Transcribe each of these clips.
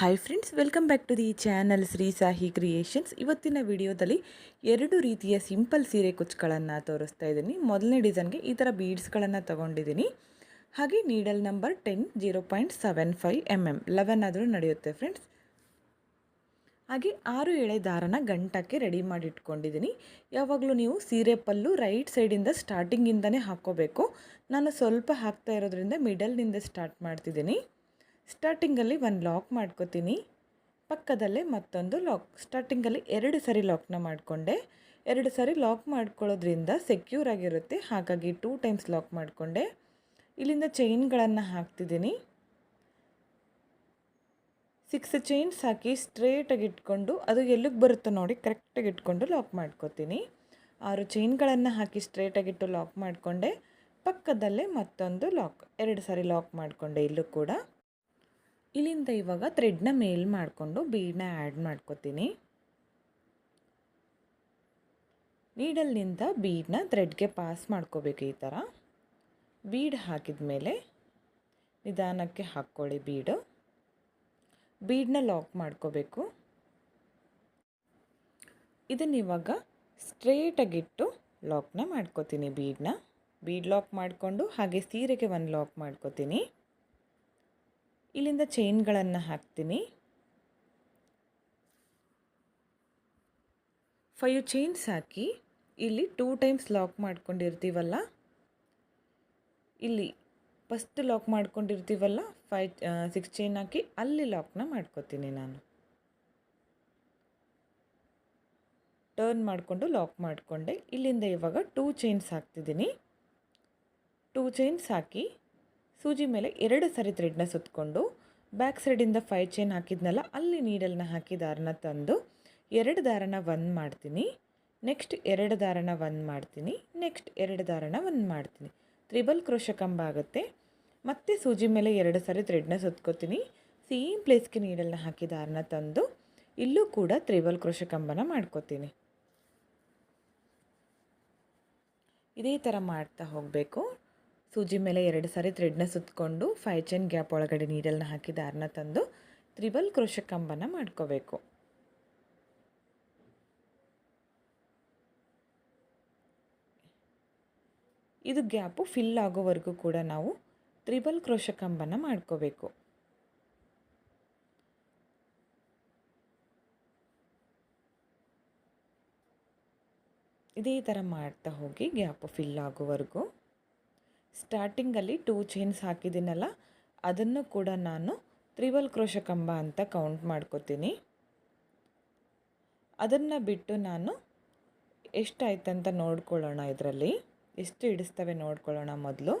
Hi friends welcome back to the channel Shri Sahi creations ಇವತ್ತಿನ ವಿಡಿಯೋದಲ್ಲಿ ಎರಡು ರೀತಿಯ ಸಿಂಪಲ್ ಸೀರೆ ಕುಚ್ಚುಗಳನ್ನು ತೋರಿಸ್ತಾ ಇದ್ದೀನಿ. ಮೊದಲನೇ ಡಿಸೈನ್ಗೆ ಈ ಥರ ಬೀಡ್ಸ್ಗಳನ್ನು ತೊಗೊಂಡಿದ್ದೀನಿ. ಹಾಗೆ needle number ten zero point seven five M M eleven ಆದರೂ ನಡೆಯುತ್ತೆ ಫ್ರೆಂಡ್ಸ್ ಹಾಗೆ ಆರು ಎಳೆ ದಾರನ ಗಂಟಕ್ಕೆ ರೆಡಿ ಮಾಡಿ ಇಟ್ಕೊಂಡಿದ್ದೀನಿ ಯಾವಾಗಲೂ ನೀವು ಸೀರೆ ಪಲ್ಲು ರೈಟ್ ಸೈಡಿಂದ ಸ್ಟಾರ್ಟಿಂಗಿಂದನೇ ಹಾಕ್ಕೋಬೇಕು. ನಾನು ಸ್ವಲ್ಪ ಹಾಕ್ತಾ ಇರೋದ್ರಿಂದ ಮಿಡಲ್ನಿಂದ ಸ್ಟಾರ್ಟ್ ಮಾಡ್ತಿದ್ದೀನಿ. ಸ್ಟಾರ್ಟಿಂಗಲ್ಲಿ ಒಂದು ಲಾಕ್ ಮಾಡ್ಕೋತೀನಿ. ಪಕ್ಕದಲ್ಲೇ ಮತ್ತೊಂದು ಲಾಕ್ ಸ್ಟಾರ್ಟಿಂಗಲ್ಲಿ ಎರಡು ಸರಿ ಲಾಕ್ನ ಮಾಡಿಕೊಂಡೆ. ಎರಡು ಸರಿ ಲಾಕ್ ಮಾಡ್ಕೊಳ್ಳೋದ್ರಿಂದ ಸೆಕ್ಯೂರ್ ಆಗಿರುತ್ತೆ. ಹಾಗಾಗಿ ಟೂ ಟೈಮ್ಸ್ ಲಾಕ್ ಮಾಡಿಕೊಂಡೆ. ಇಲ್ಲಿಂದ ಚೈನ್ಗಳನ್ನು ಹಾಕ್ತಿದ್ದೀನಿ. ಸಿಕ್ಸ್ ಚೈನ್ಸ್ ಹಾಕಿ ಸ್ಟ್ರೇಟಾಗಿ ಇಟ್ಕೊಂಡು ಅದು ಎಲ್ಲಿಗೆ ಬರುತ್ತೋ ನೋಡಿ ಕರೆಕ್ಟಾಗಿ ಇಟ್ಕೊಂಡು ಲಾಕ್ ಮಾಡ್ಕೋತೀನಿ. ಆರು ಚೈನ್ಗಳನ್ನು ಹಾಕಿ ಸ್ಟ್ರೇಟಾಗಿಟ್ಟು ಲಾಕ್ ಮಾಡಿಕೊಂಡೆ. ಪಕ್ಕದಲ್ಲೇ ಮತ್ತೊಂದು ಲಾಕ್ ಎರಡು ಸಾರಿ ಲಾಕ್ ಮಾಡಿಕೊಂಡೆ ಇಲ್ಲೂ ಕೂಡ. ಇಲ್ಲಿಂದ ಇವಾಗ ಥ್ರೆಡ್ನ ಮೇಲ್ ಮಾಡಿಕೊಂಡು ಬೀಡನ್ನ ಆ್ಯಡ್ ಮಾಡ್ಕೋತೀನಿ. ನೀಡಲ್ನಿಂದ ಬೀಡನ್ನ ಥ್ರೆಡ್ಗೆ ಪಾಸ್ ಮಾಡ್ಕೋಬೇಕು ಈ ಥರ ಬೀಡ್ ಹಾಕಿದ ಮೇಲೆ ನಿಧಾನಕ್ಕೆ ಹಾಕ್ಕೊಳ್ಳಿ ಬೀಡು ಬೀಡನ್ನ ಲಾಕ್ ಮಾಡ್ಕೋಬೇಕು. ಇದನ್ನಿವಾಗ ಸ್ಟ್ರೇಟಾಗಿಟ್ಟು ಲಾಕ್ನ ಮಾಡ್ಕೋತೀನಿ ಬೀಡನ್ನ ಬೀಡ್ ಲಾಕ್ ಮಾಡಿಕೊಂಡು ಹಾಗೆ ಸೀರೆಗೆ ಒಂದು ಲಾಕ್ ಮಾಡ್ಕೋತೀನಿ. ಇಲ್ಲಿಂದ ಚೈನ್ಗಳನ್ನು ಹಾಕ್ತೀನಿ. ಫೈವ್ ಚೈನ್ಸ್ ಹಾಕಿ ಇಲ್ಲಿ ಟೂ ಟೈಮ್ಸ್ ಲಾಕ್ ಮಾಡ್ಕೊಂಡಿರ್ತೀವಲ್ಲ? ಇಲ್ಲಿ ಫಸ್ಟ್ ಲಾಕ್ ಮಾಡ್ಕೊಂಡಿರ್ತೀವಲ್ಲ ಫೈ ಸಿಕ್ಸ್ ಚೈನ್ ಹಾಕಿ, ಅಲ್ಲಿ ಲಾಕ್ನ ಮಾಡ್ಕೋತೀನಿ ನಾನು. ಟರ್ನ್ ಮಾಡಿಕೊಂಡು ಲಾಕ್ ಮಾಡಿಕೊಂಡೆ. ಇಲ್ಲಿಂದ ಇವಾಗ ಟೂ ಚೈನ್ಸ್ ಹಾಕ್ತಿದ್ದೀನಿ. ಟೂ ಚೈನ್ಸ್ ಹಾಕಿ ಸೂಜಿ ಮೇಲೆ ಎರಡು ಸರಿ ಥ್ರೆಡ್ನ ಸುತ್ತಕೊಂಡು ಬ್ಯಾಕ್ ಸೈಡಿಂದ ಫೈ ಚೈನ್ ಹಾಕಿದ್ನಲ್ಲ, ಅಲ್ಲಿ ನೀಡಲ್ನ ಹಾಕಿ ದಾರನ ತಂದು ಎರಡು ದಾರನ ಒನ್ ಮಾಡ್ತೀನಿ ನೆಕ್ಸ್ಟ್ ಎರಡು ದಾರನ ಒನ್ ಮಾಡ್ತೀನಿ ನೆಕ್ಸ್ಟ್ ಎರಡು ದಾರನ ಒನ್ ಮಾಡ್ತೀನಿ. ತ್ರಿಬಲ್ ಕ್ರೋಶ ಕಂಬ ಆಗುತ್ತೆ. ಮತ್ತೆ ಸೂಜಿ ಮೇಲೆ ಎರಡು ಸರಿ ಥ್ರೆಡ್ನ ಸುತ್ಕೋತೀನಿ. ಸೇಮ್ ಪ್ಲೇಸ್ಗೆ ನೀಡಲ್ನ ಹಾಕಿ ದಾರನ ತಂದು ಇಲ್ಲೂ ಕೂಡ ತ್ರಿಬಲ್ ಕ್ರೋಶ ಕಂಬನ ಮಾಡ್ಕೋತೀನಿ. ಇದೇ ಥರ ಮಾಡ್ತಾ ಹೋಗಬೇಕು. ಸೂಜಿ ಮೇಲೆ ಎರಡು ಸಾರಿ ಥ್ರೆಡ್ನ ಸುತ್ತಕೊಂಡು ಫೈವ್ ಚೈನ್ ಗ್ಯಾಪ್ ಒಳಗಡೆ ನೀಡಲ್ನ ಹಾಕಿ ದಾರನ ತಂದು ತ್ರಿಬಲ್ ಕ್ರೋಶ ಕಂಬನ ಮಾಡ್ಕೋಬೇಕು. ಇದು ಗ್ಯಾಪು ಫಿಲ್ ಆಗೋವರೆಗೂ ಕೂಡ ನಾವು ತ್ರಿಬಲ್ ಕ್ರೋಶ ಕಂಬನ ಮಾಡ್ಕೋಬೇಕು. ಇದೇ ಥರ ಮಾಡ್ತಾ ಹೋಗಿ ಗ್ಯಾಪು ಫಿಲ್ ಆಗೋವರೆಗೂ ಸ್ಟಾರ್ಟಿಂಗಲ್ಲಿ ಟೂ ಚೈನ್ಸ್ ಹಾಕಿದ್ದೀನಲ್ಲ, ಅದನ್ನು ಕೂಡ ನಾನು ತ್ರಿವಲ್ ಕ್ರೋಶ ಕಂಬ ಅಂತ ಕೌಂಟ್ ಮಾಡ್ಕೋತೀನಿ. ಅದನ್ನು ಬಿಟ್ಟು ನಾನು ಎಷ್ಟಾಯ್ತಂತ ನೋಡ್ಕೊಳ್ಳೋಣ ಇದರಲ್ಲಿ. ಎಷ್ಟು ಹಿಡಿಸ್ತವೆ ನೋಡ್ಕೊಳ್ಳೋಣ ಮೊದಲು.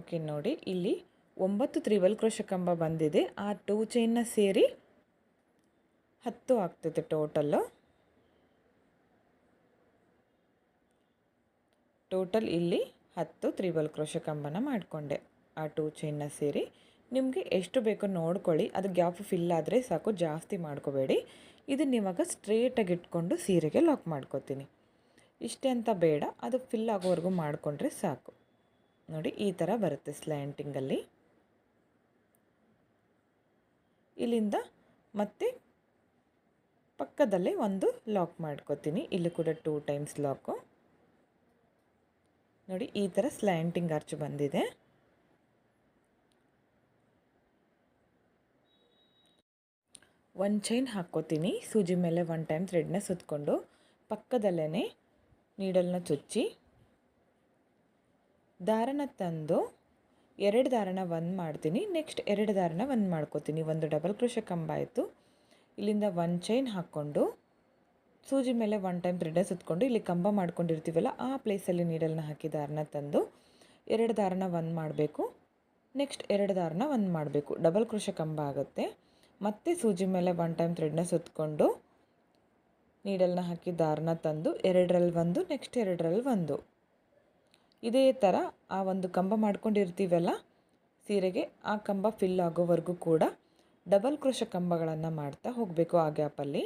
ಓಕೆ ನೋಡಿ, ಇಲ್ಲಿ ಒಂಬತ್ತು ತ್ರಿಬಲ್ ಕ್ರೋಶ ಕಂಬ ಬಂದಿದೆ. ಆ ಟೂ ಚೈನ್ನ ಸೇರಿ ಹತ್ತು ಆಗ್ತದೆ ಟೋಟಲ್ಲು ಟೋಟಲ್ ಇಲ್ಲಿ ಹತ್ತು ತ್ರಿಬಲ್ ಕ್ರೋಶ ಕಂಬನ ಮಾಡಿಕೊಂಡೆ. ಆ ಟೂ ಚೈನ್ನ ಸೇರಿ. ನಿಮಗೆ ಎಷ್ಟು ಬೇಕೋ ನೋಡ್ಕೊಳ್ಳಿ. ಅದು ಗ್ಯಾಪ್ ಫಿಲ್ ಆದರೆ ಸಾಕು, ಜಾಸ್ತಿ ಮಾಡ್ಕೋಬೇಡಿ. ಇದನ್ನ ಇವಾಗ ಸ್ಟ್ರೇಟಾಗಿ ಇಟ್ಕೊಂಡು ಸೀರೆಗೆ ಲಾಕ್ ಮಾಡ್ಕೋತೀನಿ. ಇಷ್ಟೇ ಅಂತ ಬೇಡ. ಅದು ಫಿಲ್ ಆಗೋವರೆಗೂ ಮಾಡಿಕೊಂಡ್ರೆ ಸಾಕು. ನೋಡಿ, ಈ ಥರ ಬರುತ್ತೆ ಸ್ಲ್ಯಾಂಟಿಂಗಲ್ಲಿ ಇಲ್ಲಿಂದ ಮತ್ತೆ ಪಕ್ಕದಲ್ಲೇ ಒಂದು ಲಾಕ್ ಮಾಡ್ಕೋತೀನಿ. ಇಲ್ಲಿ ಕೂಡ ಟೂ ಟೈಮ್ಸ್ ಲಾಕು ನೋಡಿ, ಈ ಥರ ಸ್ಲ್ಯಾಂಟಿಂಗ್ ಅರ್ಚು ಬಂದಿದೆ. ಒಂದು ಚೈನ್ ಹಾಕ್ಕೋತೀನಿ. ಸೂಜಿ ಮೇಲೆ ಒನ್ ಟೈಮ್ ಥ್ರೆಡ್ನ ಸುತ್ತಕೊಂಡು ಪಕ್ಕದಲ್ಲೇ ನೀಡಲ್ನ ಚುಚ್ಚಿ ದಾರನ ತಂದು ಎರಡು ದಾರನ ಒಂದು ಮಾಡ್ತೀನಿ. ನೆಕ್ಸ್ಟ್ ಎರಡು ದಾರನ ಒಂದು ಮಾಡ್ಕೋತೀನಿ. ಒಂದು ಡಬಲ್ ಕ್ರೋಶ ಕಂಬ ಆಯಿತು. ಇಲ್ಲಿಂದ ಒನ್ ಚೈನ್ ಹಾಕ್ಕೊಂಡು, ಸೂಜಿ ಮೇಲೆ ಒನ್ ಟೈಮ್ ಥ್ರೆಡ್ ಸುತ್ತಕೊಂಡು ಇಲ್ಲಿ ಕಂಬ ಮಾಡ್ಕೊಂಡಿರ್ತೀವಲ್ಲ, ಆ ಪ್ಲೇಸಲ್ಲಿ ನೀಡಲ್ನ ಹಾಕಿ ದಾರನ ತಂದು ಎರಡು ದಾರನ ಒಂದು ಮಾಡಬೇಕು. ನೆಕ್ಸ್ಟ್ ಎರಡು ದಾರನ ಒಂದು ಮಾಡಬೇಕು. ಡಬಲ್ ಕ್ರೋಶ ಕಂಬ ಆಗುತ್ತೆ. ಮತ್ತೆ ಸೂಜಿ ಮೇಲೆ ಒನ್ ಟೈಮ್ ಥ್ರೆಡ್ನ ಸುತ್ತಕೊಂಡು ನೀಡಲ್ನ ಹಾಕಿ ದಾರನ ತಂದು ಎರಡರಲ್ಲಿ ಒಂದು ನೆಕ್ಸ್ಟ್ ಎರಡರಲ್ಲಿ ಒಂದು. ಇದೇ ಥರ ಆ ಒಂದು ಕಂಬ ಮಾಡ್ಕೊಂಡಿರ್ತೀವಲ್ಲ, ಸೀರೆಗೆ ಆ ಕಂಬ ಫಿಲ್ ಆಗೋವರೆಗೂ ಕೂಡ ಡಬಲ್ ಕ್ರೋಶ ಕಂಬಗಳನ್ನು ಮಾಡ್ತಾ ಹೋಗಬೇಕು ಆ ಗ್ಯಾಪಲ್ಲಿ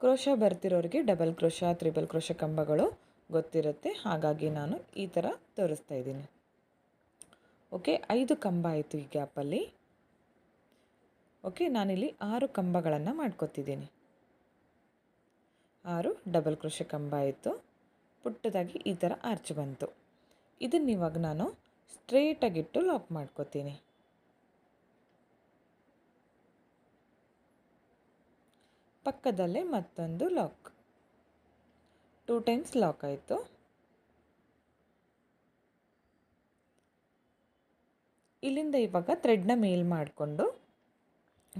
ಕ್ರೋಶ ಬರ್ತಿರೋರಿಗೆ ಡಬಲ್ ಕ್ರೋಶ ತ್ರಿಬಲ್ ಕ್ರೋಶ ಕಂಬಗಳು ಗೊತ್ತಿರುತ್ತೆ. ಹಾಗಾಗಿ ನಾನು ಈ ಥರ ತೋರಿಸ್ತಾ ಇದ್ದೀನಿ. ಓಕೆ ಐದು ಕಂಬ ಆಯಿತು ಈ ಗ್ಯಾಪಲ್ಲಿ ಓಕೆ ನಾನಿಲ್ಲಿ ಆರು ಕಂಬಗಳನ್ನು ಮಾಡ್ಕೊತಿದ್ದೀನಿ. ಆರು ಡಬಲ್ ಕ್ರೋಶ ಕಂಬ ಆಯಿತು. ಪುಟ್ಟದಾಗಿ ಈ ಥರ ಆರ್ಚ್ ಬಂತು. ಇದನ್ನು ಇವಾಗ ನಾನು ಸ್ಟ್ರೇಟಾಗಿಟ್ಟು ಲಾಕ್ ಮಾಡ್ಕೋತೀನಿ. ಪಕ್ಕದಲ್ಲೇ ಮತ್ತೊಂದು ಲಾಕ್ ಟೂ ಟೈಮ್ಸ್ ಲಾಕ್ ಆಯಿತು. ಇಲ್ಲಿಂದ ಇವಾಗ ಥ್ರೆಡ್ನ ಮೇಲ್ ಮಾಡಿಕೊಂಡು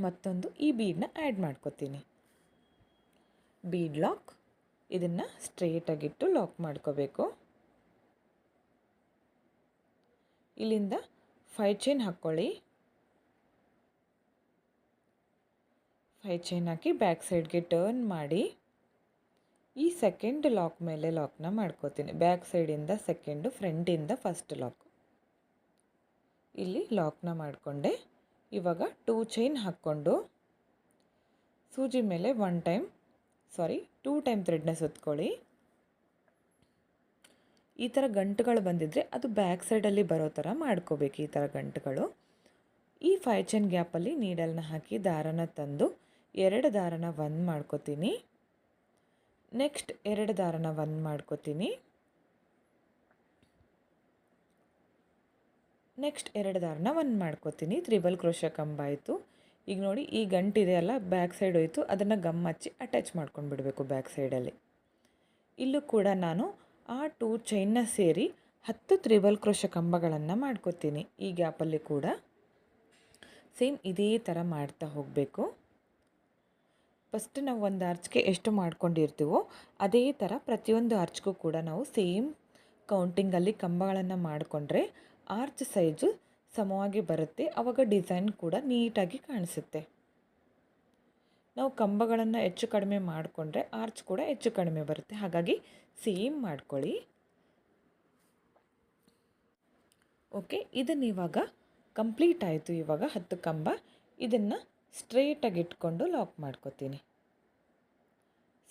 ಮತ್ತೊಂದು ಈ ಬೀಡನ್ನ ಆ್ಯಡ್ ಮಾಡ್ಕೋತೀನಿ. ಬೀಡ್ ಲಾಕ್ ಇದನ್ನು ಸ್ಟ್ರೇಟಾಗಿಟ್ಟು ಲಾಕ್ ಮಾಡ್ಕೋಬೇಕು. ಇಲ್ಲಿಂದ ಫೈ ಚೈನ್ ಹಾಕ್ಕೊಳ್ಳಿ. ಫೈ ಚೈನ್ ಹಾಕಿ ಬ್ಯಾಕ್ ಸೈಡ್ಗೆ ಟರ್ನ್ ಮಾಡಿ. ಈ ಸೆಕೆಂಡ್ ಲಾಕ್ ಮೇಲೆ ಲಾಕ್ನ ಮಾಡ್ಕೋತೀನಿ. ಬ್ಯಾಕ್ ಸೈಡಿಂದ ಸೆಕೆಂಡು ಫ್ರಂಟಿಂದ ಫಸ್ಟ್ ಲಾಕ್ ಇಲ್ಲಿ ಲಾಕ್ನ ಮಾಡಿಕೊಂಡೆ. ಇವಾಗ ಟೂ ಚೈನ್ ಹಾಕ್ಕೊಂಡು ಸೂಜಿ ಮೇಲೆ one time sorry two time ಥ್ರೆಡ್ನ ಸುತ್ಕೊಳ್ಳಿ ಈ ಥರ ಗಂಟುಗಳು ಬಂದಿದ್ದರೆ ಅದು ಬ್ಯಾಕ್ ಸೈಡಲ್ಲಿ ಬರೋ ಥರ ಮಾಡ್ಕೋಬೇಕು ಈ ಥರ ಗಂಟುಗಳು. ಈ ಫೈ ಚೈನ್ ಗ್ಯಾಪಲ್ಲಿ ನೀಡಲ್ನ ಹಾಕಿ ದಾರನ ತಂದು ಎರಡು ದಾರನ ಒನ್ ಮಾಡ್ಕೋತೀನಿ. ನೆಕ್ಸ್ಟ್ ಎರಡು ದಾರನ ಒನ್ ಮಾಡ್ಕೋತೀನಿ. ನೆಕ್ಸ್ಟ್ ಎರಡು ದಾರನ ಒಂದು ಮಾಡ್ಕೋತೀನಿ. ತ್ರಿಬಲ್ ಕ್ರೋಶ ಕಂಬ ಆಯಿತು. ಈಗ ನೋಡಿ, ಈ ಗಂಟಿದೆ ಅಲ್ಲ, ಬ್ಯಾಕ್ ಸೈಡ್ ಹೋಯಿತು. ಅದನ್ನು ಗಮ್ ಹಚ್ಚಿ ಅಟ್ಯಾಚ್ ಮಾಡ್ಕೊಂಡು ಬಿಡಬೇಕು ಬ್ಯಾಕ್ ಸೈಡಲ್ಲಿ ಇಲ್ಲೂ ಕೂಡ ನಾನು ಆ ಟೂ ಚೈನ್ನ ಸೇರಿ ಹತ್ತು ತ್ರಿಬಲ್ ಕ್ರೋಶ ಕಂಬಗಳನ್ನು ಮಾಡ್ಕೋತೀನಿ. ಈ ಗ್ಯಾಪಲ್ಲಿ ಕೂಡ. ಸೇಮ್ ಇದೇ ಥರ ಮಾಡ್ತಾ ಹೋಗಬೇಕು. ಫಸ್ಟ್ ನಾವು ಒಂದು ಆರ್ಚ್ಗೆ ಎಷ್ಟು ಮಾಡ್ಕೊಂಡಿರ್ತೀವೋ ಅದೇ ಥರ ಪ್ರತಿಯೊಂದು ಆರ್ಚ್ಗೂ ಕೂಡ ನಾವು ಸೇಮ್ ಕೌಂಟಿಂಗಲ್ಲಿ ಕಂಬಗಳನ್ನು ಮಾಡಿಕೊಂಡ್ರೆ ಆರ್ಚ್ ಸೈಜು ಸಮವಾಗಿ ಬರುತ್ತೆ ಆವಾಗ ಡಿಸೈನ್ ಕೂಡ ನೀಟಾಗಿ ಕಾಣಿಸುತ್ತೆ. ನಾವು ಕಂಬಗಳನ್ನು ಹೆಚ್ಚು ಕಡಿಮೆ ಮಾಡಿಕೊಂಡ್ರೆ ಆರ್ಚ್ ಕೂಡ ಹೆಚ್ಚು ಕಡಿಮೆ ಬರುತ್ತೆ. ಹಾಗಾಗಿ ಸೇಮ್ ಮಾಡ್ಕೊಳ್ಳಿ. ಓಕೆ, ಇದನ್ನು ಇವಾಗ ಕಂಪ್ಲೀಟ್ ಆಯಿತು ಇವಾಗ ಹತ್ತು ಕಂಬ. ಇದನ್ನು ಸ್ಟ್ರೇಟಾಗಿ ಇಟ್ಕೊಂಡು ಲಾಕ್ ಮಾಡ್ಕೋತೀನಿ.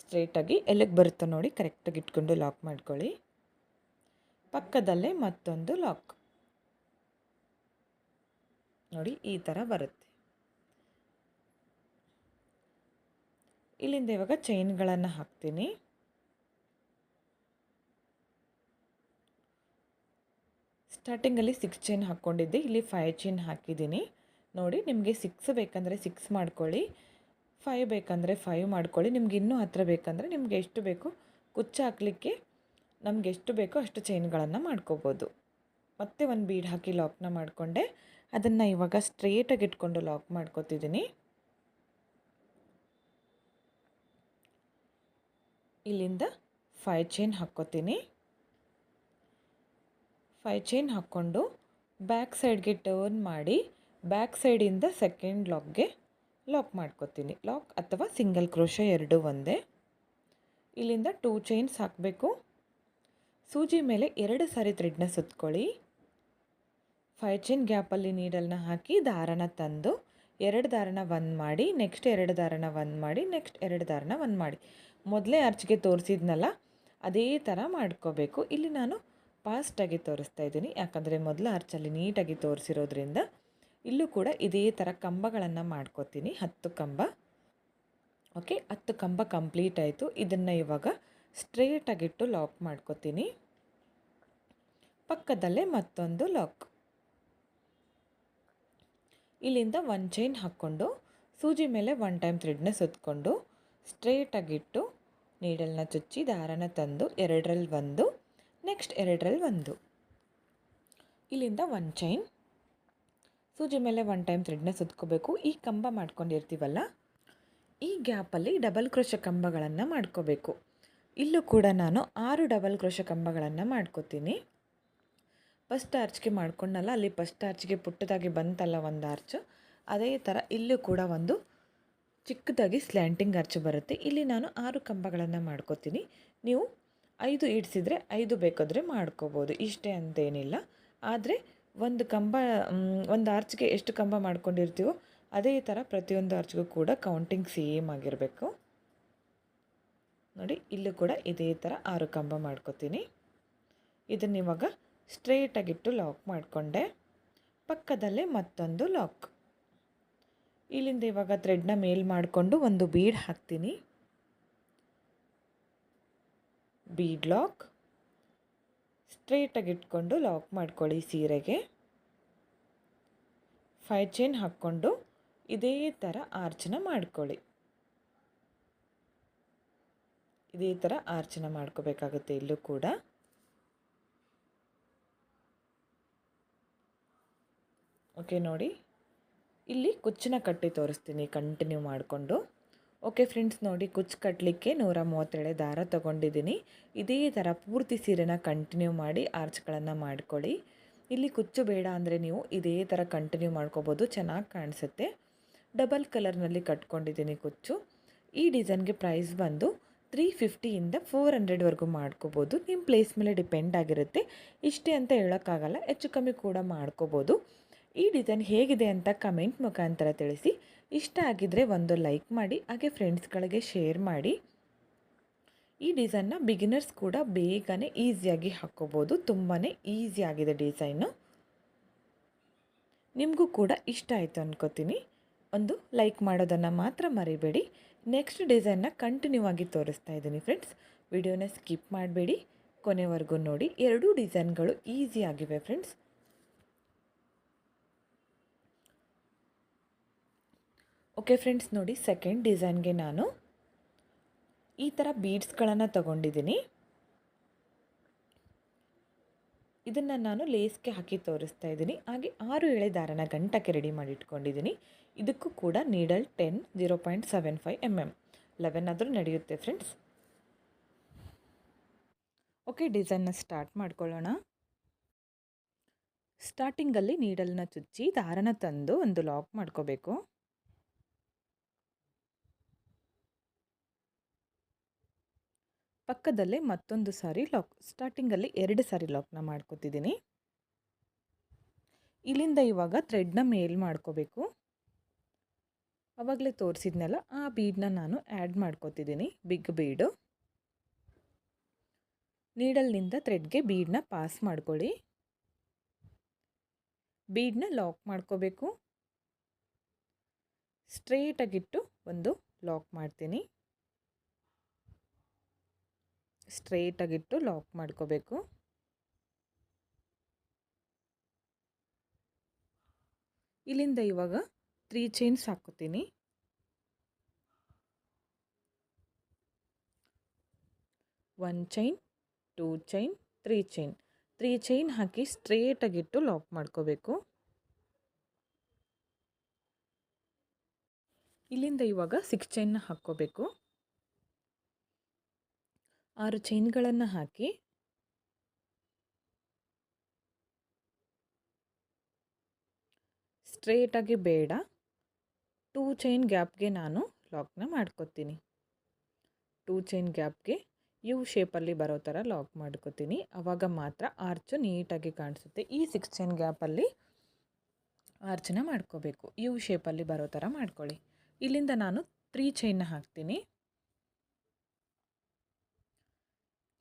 ಸ್ಟ್ರೇಟಾಗಿ ಎಲ್ಲಿಗೆ ಬರುತ್ತೋ ನೋಡಿ ಕರೆಕ್ಟಾಗಿ ಇಟ್ಕೊಂಡು ಲಾಕ್ ಮಾಡ್ಕೊಳ್ಳಿ. ಪಕ್ಕದಲ್ಲೇ ಮತ್ತೊಂದು ಲಾಕ್. ನೋಡಿ, ಈ ಥರ ಬರುತ್ತೆ. ಇಲ್ಲಿಂದ ಇವಾಗ ಚೈನ್ಗಳನ್ನು ಹಾಕ್ತೀನಿ. ಸ್ಟಾರ್ಟಿಂಗಲ್ಲಿ ಸಿಕ್ಸ್ ಚೈನ್ ಹಾಕ್ಕೊಂಡಿದ್ದೆ ಇಲ್ಲಿ ಫೈವ್ ಚೈನ್ ಹಾಕಿದ್ದೀನಿ. ನೋಡಿ, ನಿಮಗೆ ಸಿಕ್ಸ್ ಬೇಕಂದರೆ ಸಿಕ್ಸ್ ಮಾಡ್ಕೊಳ್ಳಿ ಫೈವ್ ಬೇಕಂದರೆ ಫೈವ್ ಮಾಡ್ಕೊಳ್ಳಿ, ನಿಮ್ಗೆ ಇನ್ನೂ ಹತ್ತಿರ ಬೇಕಂದರೆ ನಿಮ್ಗೆ ಎಷ್ಟು ಬೇಕು, ಕುಚ್ಚ ಹಾಕಲಿಕ್ಕೆ ನಮ್ಗೆ ಎಷ್ಟು ಬೇಕೋ ಅಷ್ಟು ಚೈನ್ಗಳನ್ನು ಮಾಡ್ಕೋಬೋದು. ಮತ್ತೆ ಒಂದು ಬೀಡ್ ಹಾಕಿ ಲಾಕ್ನ ಮಾಡಿಕೊಂಡೆ. ಅದನ್ನು ಇವಾಗ ಸ್ಟ್ರೇಟಾಗಿ ಇಟ್ಕೊಂಡು ಲಾಕ್ ಮಾಡ್ಕೋತಿದ್ದೀನಿ ಇಲ್ಲಿಂದ ಫೈ ಚೈನ್ ಹಾಕ್ಕೋತೀನಿ. ಫೈ ಚೈನ್ ಹಾಕ್ಕೊಂಡು ಬ್ಯಾಕ್ ಸೈಡ್ಗೆ ಟರ್ನ್ ಮಾಡಿ ಬ್ಯಾಕ್ ಸೈಡಿಂದ ಸೆಕೆಂಡ್ ಲಾಕ್ಗೆ ಲಾಕ್ ಮಾಡ್ಕೋತೀನಿ. ಲಾಕ್ ಅಥವಾ ಸಿಂಗಲ್ ಕ್ರೋಶ ಎರಡು ಒಂದೇ. ಇಲ್ಲಿಂದ ಟೂ ಚೈನ್ಸ್ ಹಾಕಬೇಕು. ಸೂಜಿ ಮೇಲೆ ಎರಡು ಸಾರಿ ಥ್ರೆಡ್ನ ಸುತ್ಕೊಳ್ಳಿ. ಫೈ ಚೈನ್ ಗ್ಯಾಪಲ್ಲಿ ನೀಡಲ್ನ ಹಾಕಿ ದಾರನ ತಂದು ಎರಡು ದಾರನ ಒಂದು ಮಾಡಿ, ನೆಕ್ಸ್ಟ್ ಎರಡು ದಾರನ ಒಂದು ಮಾಡಿ, ನೆಕ್ಸ್ಟ್ ಎರಡು ದಾರನ ಒಂದು ಮಾಡಿ. ಮೊದಲೇ ಅರ್ಚಿಗೆ ತೋರಿಸಿದ್ನಲ್ಲ, ಅದೇ ಥರ ಮಾಡ್ಕೋಬೇಕು. ಇಲ್ಲಿ ನಾನು ಫಾಸ್ಟಾಗಿ ತೋರಿಸ್ತಾ ಇದ್ದೀನಿ. ಯಾಕಂದರೆ ಮೊದಲ ಅರ್ಚಲ್ಲಿ ನೀಟಾಗಿ ತೋರಿಸಿರೋದ್ರಿಂದ ಇಲ್ಲೂ ಕೂಡ ಇದೇ ಥರ ಕಂಬಗಳನ್ನು ಮಾಡ್ಕೋತೀನಿ. ಹತ್ತು ಕಂಬ. ಓಕೆ, ಹತ್ತು ಕಂಬ ಕಂಪ್ಲೀಟ್ ಆಯಿತು. ಇದನ್ನು ಇವಾಗ ಸ್ಟ್ರೇಟಾಗಿಟ್ಟು ಲಾಕ್ ಮಾಡ್ಕೋತೀನಿ. ಪಕ್ಕದಲ್ಲೇ ಮತ್ತೊಂದು ಲಾಕ್. ಇಲ್ಲಿಂದ ಒನ್ ಚೈನ್ ಹಾಕ್ಕೊಂಡು, ಸೂಜಿ ಮೇಲೆ ಒನ್ ಟೈಮ್ ಥ್ರೆಡ್ನ ಸುತ್ತಕೊಂಡು ಸ್ಟ್ರೇಟಾಗಿಟ್ಟು ನೀಡಲ್ನ ಚುಚ್ಚಿ, ದಾರನ ತಂದು ಎರಡರಲ್ಲಿ ಒಂದು ನೆಕ್ಸ್ಟ್ ಎರಡರಲ್ಲಿ ಒಂದು. ಇಲ್ಲಿಂದ ಒನ್ ಚೈನ್ ಸೂಜಿ ಮೇಲೆ ಒನ್ ಟೈಮ್ ಥ್ರೆಡ್ನ ಸುತ್ಕೋಬೇಕು. ಈ ಕಂಬ ಮಾಡ್ಕೊಂಡಿರ್ತೀವಲ್ಲ, ಈ ಗ್ಯಾಪಲ್ಲಿ ಡಬಲ್ ಕ್ರೋಶ ಕಂಬಗಳನ್ನು ಮಾಡ್ಕೋಬೇಕು. ಇಲ್ಲೂ ಕೂಡ ನಾನು ಆರು ಡಬಲ್ ಕ್ರೋಶ ಕಂಬಗಳನ್ನು ಮಾಡ್ಕೋತೀನಿ. ಫಸ್ಟ್ ಆರ್ಚ್ಗೆ ಮಾಡ್ಕೊಂಡಲ್ಲ, ಅಲ್ಲಿ ಫಸ್ಟ್ ಆರ್ಚ್ಗೆ ಪುಟ್ಟದಾಗಿ ಬಂತಲ್ಲ ಒಂದು ಆರ್ಚು. ಅದೇ ಥರ ಇಲ್ಲೂ ಕೂಡ ಒಂದು ಚಿಕ್ಕದಾಗಿ ಸ್ಲ್ಯಾಂಟಿಂಗ್ ಆರ್ಚು ಬರುತ್ತೆ. ಇಲ್ಲಿ ನಾನು ಆರು ಕಂಬಗಳನ್ನು ಮಾಡ್ಕೋತೀನಿ. ನೀವು ಐದು ಇಡ್ಸಿದ್ರೆ ಐದು ಬೇಕಾದರೆ ಮಾಡ್ಕೋಬೋದು. ಇಷ್ಟೇ ಅಂತೇನಿಲ್ಲ. ಆದರೆ ಒಂದು ಕಂಬ ಒಂದು ಆರ್ಚ್ಗೆ ಎಷ್ಟು ಕಂಬ ಮಾಡ್ಕೊಂಡಿರ್ತೀವೋ ಅದೇ ಥರ ಪ್ರತಿಯೊಂದು ಆರ್ಚ್ಗೂ ಕೂಡ ಕೌಂಟಿಂಗ್ ಸೇಮ್ ಆಗಿರಬೇಕು. ನೋಡಿ, ಇಲ್ಲೂ ಕೂಡ ಇದೇ ಥರ ಆರು ಕಂಬ ಮಾಡ್ಕೋತೀನಿ. ಇದನ್ನ ಇವಾಗ ಸ್ಟ್ರೇಟಾಗಿಟ್ಟು ಲಾಕ್ ಮಾಡಿಕೊಂಡೆ. ಪಕ್ಕದಲ್ಲೇ ಮತ್ತೊಂದು ಲಾಕ್. ಇಲ್ಲಿಂದ ಇವಾಗ ಥ್ರೆಡ್ನ ಮೇಲ್ ಮಾಡಿಕೊಂಡು ಒಂದು ಬೀಡ್ ಹಾಕ್ತೀನಿ. Bead lock. ಸ್ಟ್ರೇಟಾಗಿ ಇಟ್ಕೊಂಡು ಲಾಕ್ ಮಾಡ್ಕೊಳ್ಳಿ ಸೀರೆಗೆ. ಫೈ ಚೈನ್ ಹಾಕ್ಕೊಂಡು ಇದೇ ಥರ ಆರ್ಚನ ಮಾಡ್ಕೊಳ್ಳಿ. ಇದೇ ಥರ ಆರ್ಚನ ಮಾಡ್ಕೋಬೇಕಾಗುತ್ತೆ ಇಲ್ಲೂ ಕೂಡ. ಓಕೆ ನೋಡಿ. ಇಲ್ಲಿ ಕುಚ್ಚನ್ನ ಕಟ್ಟಿ ತೋರಿಸ್ತೀನಿ ಕಂಟಿನ್ಯೂ ಮಾಡಿಕೊಂಡು. ಓಕೆ ಫ್ರೆಂಡ್ಸ್ ನೋಡಿ, ಕುಚ್ಚು ಕಟ್ಟಲಿಕ್ಕೆ ನೂರ ಮೂವತ್ತೇಳೆ ದಾರ ತೊಗೊಂಡಿದ್ದೀನಿ. ಇದೇ ಥರ ಪೂರ್ತಿ ಸೀರೆನ ಕಂಟಿನ್ಯೂ ಮಾಡಿ ಆರ್ಚ್ಗಳನ್ನು ಮಾಡ್ಕೊಳ್ಳಿ. ಇಲ್ಲಿ ಕುಚ್ಚು ಬೇಡ ಅಂದರೆ ನೀವು ಇದೇ ಥರ ಕಂಟಿನ್ಯೂ ಮಾಡ್ಕೋಬೋದು, ಚೆನ್ನಾಗಿ ಕಾಣಿಸುತ್ತೆ. ಡಬಲ್ ಕಲರ್ನಲ್ಲಿ ಕಟ್ಕೊಂಡಿದ್ದೀನಿ ಕುಚ್ಚು. ಈ ಡಿಸೈನ್ಗೆ ಪ್ರೈಸ್ ಬಂದು ತ್ರೀ ಫಿಫ್ಟಿಯಿಂದ ಫೋರ್ ಹಂಡ್ರೆಡ್ವರೆಗೂ ಮಾಡ್ಕೋಬೋದು. ನಿಮ್ಮ ಪ್ಲೇಸ್ ಮೇಲೆ ಡಿಪೆಂಡ್ ಆಗಿರುತ್ತೆ. ಇಷ್ಟೇ ಅಂತ ಹೇಳೋಕ್ಕಾಗಲ್ಲ, ಹೆಚ್ಚು ಕಮ್ಮಿ ಕೂಡ ಮಾಡ್ಕೋಬೋದು. ಈ ಡಿಸೈನ್ ಹೇಗಿದೆ ಅಂತ ಕಮೆಂಟ್ ಮುಖಾಂತರ ತಿಳಿಸಿ. ಇಷ್ಟ ಆಗಿದ್ದರೆ ಒಂದು ಲೈಕ್ ಮಾಡಿ, ಹಾಗೆ ಫ್ರೆಂಡ್ಸ್ಗಳಿಗೆ ಶೇರ್ ಮಾಡಿ. ಈ ಡಿಸೈನ್ನ ಬಿಗಿನರ್ಸ್ ಕೂಡ ಬೇಗನೆ ಈಸಿಯಾಗಿ ಹಾಕ್ಕೋಬೋದು ತುಂಬಾ ಈಸಿಯಾಗಿದೆ ಡಿಸೈನು ನಿಮಗೂ ಕೂಡ ಇಷ್ಟ ಆಯಿತು ಅನ್ಕೋತೀನಿ. ಒಂದು ಲೈಕ್ ಮಾಡೋದನ್ನು ಮಾತ್ರ ಮರಿಬೇಡಿ. ನೆಕ್ಸ್ಟ್ ಡಿಸೈನ್ನ ಕಂಟಿನ್ಯೂ ಆಗಿ ತೋರಿಸ್ತಾ ಇದ್ದೀನಿ ಫ್ರೆಂಡ್ಸ್ ವಿಡಿಯೋನ ಸ್ಕಿಪ್ ಮಾಡಬೇಡಿ. ಕೊನೆವರೆಗೂ ನೋಡಿ. ಎರಡೂ ಡಿಸೈನ್ಗಳು ಈಸಿ ಆಗಿವೆ ಫ್ರೆಂಡ್ಸ್ ಓಕೆ ಫ್ರೆಂಡ್ಸ್ ನೋಡಿ ಸೆಕೆಂಡ್ ಡಿಸೈನ್ಗೆ ನಾನು ಈ ಥರ ಬೀಡ್ಸ್ಗಳನ್ನು ತಗೊಂಡಿದ್ದೀನಿ. ಇದನ್ನು ನಾನು ಲೇಸ್ಗೆ ಹಾಕಿ ತೋರಿಸ್ತಾ ಇದ್ದೀನಿ. ಹಾಗೆ ಆರು ಎಳೆ ದಾರನ ಗಂಟಕ್ಕೆ ರೆಡಿ ಮಾಡಿ ಇಟ್ಕೊಂಡಿದ್ದೀನಿ. ಇದಕ್ಕೂ ಕೂಡ needle ten zero point seven five M M eleven ಆದರೂ ನಡೆಯುತ್ತೆ ಫ್ರೆಂಡ್ಸ್ ಓಕೆ ಡಿಸೈನ್ನ ಸ್ಟಾರ್ಟ್ ಮಾಡ್ಕೊಳ್ಳೋಣ. ಸ್ಟಾರ್ಟಿಂಗಲ್ಲಿ ನೀಡಲ್ನ ಚುಚ್ಚಿ, ದಾರನ ತಂದು ಒಂದು ಲಾಕ್ ಮಾಡ್ಕೋಬೇಕು. ಪಕ್ಕದಲ್ಲೇ ಮತ್ತೊಂದು ಸಾರಿ ಲಾಕ್, ಸ್ಟಾರ್ಟಿಂಗಲ್ಲಿ ಎರಡು ಸಾರಿ ಲಾಕ್ನ ಮಾಡ್ಕೋತಿದ್ದೀನಿ. ಇಲ್ಲಿಂದ ಇವಾಗ ಥ್ರೆಡ್ನ ಮೇಲ್ ಮಾಡ್ಕೋಬೇಕು. ಆವಾಗಲೇ ತೋರಿಸಿದ್ನಲ್ಲ, ಆ ಬೀಡನ್ನ ನಾನು ಆ್ಯಡ್ ಮಾಡ್ಕೋತಿದ್ದೀನಿ, ಬಿಗ್ ಬೀಡು. ನೀಡಲ್ನಿಂದ ಥ್ರೆಡ್ಗೆ ಬೀಡನ್ನ ಪಾಸ್ ಮಾಡ್ಕೊಳ್ಳಿ. ಬೀಡನ್ನ ಲಾಕ್ ಮಾಡ್ಕೋಬೇಕು. ಸ್ಟ್ರೇಟಾಗಿಟ್ಟು ಒಂದು ಲಾಕ್ ಮಾಡ್ತೀನಿ. ಸ್ಟ್ರೇಟಾಗಿಟ್ಟು ಲಾಕ್ ಮಾಡ್ಕೋಬೇಕು. ಇಲ್ಲಿಂದ ಇವಾಗ ತ್ರೀ ಚೈನ್ಸ್ ಹಾಕೋತೀನಿ one chain, two chain, three chain. Three chain ಹಾಕಿ ಸ್ಟ್ರೇಟಾಗಿಟ್ಟು ಲಾಕ್ ಮಾಡ್ಕೋಬೇಕು. ಇಲ್ಲಿಂದ ಇವಾಗ ಸಿಕ್ಸ್ ಚೈನ್ನ ಹಾಕ್ಕೋಬೇಕು. ಆರು ಚೈನ್ಗಳನ್ನು ಹಾಕಿ ಸ್ಟ್ರೇಟಾಗಿ ಬೇಡ. ಟೂ ಚೈನ್ ಗ್ಯಾಪ್ಗೆ ನಾನು ಲಾಕ್ನ ಮಾಡ್ಕೊತೀನಿ. ಟೂ ಚೈನ್ ಗ್ಯಾಪ್ಗೆ ಯು ಶೇಪಲ್ಲಿ ಬರೋ ಥರ ಲಾಕ್ ಮಾಡ್ಕೋತೀನಿ. ಆವಾಗ ಮಾತ್ರ ಆರ್ಚು ನೀಟಾಗಿ ಕಾಣಿಸುತ್ತೆ. ಈ ಸಿಕ್ಸ್ ಚೈನ್ ಗ್ಯಾಪಲ್ಲಿ ಆರ್ಚನ್ನ ಮಾಡ್ಕೋಬೇಕು. ಯು ಶೇಪಲ್ಲಿ ಬರೋ ಥರ ಮಾಡ್ಕೊಳ್ಳಿ. ಇಲ್ಲಿಂದ ನಾನು ತ್ರೀ ಚೈನ್ನ ಹಾಕ್ತೀನಿ.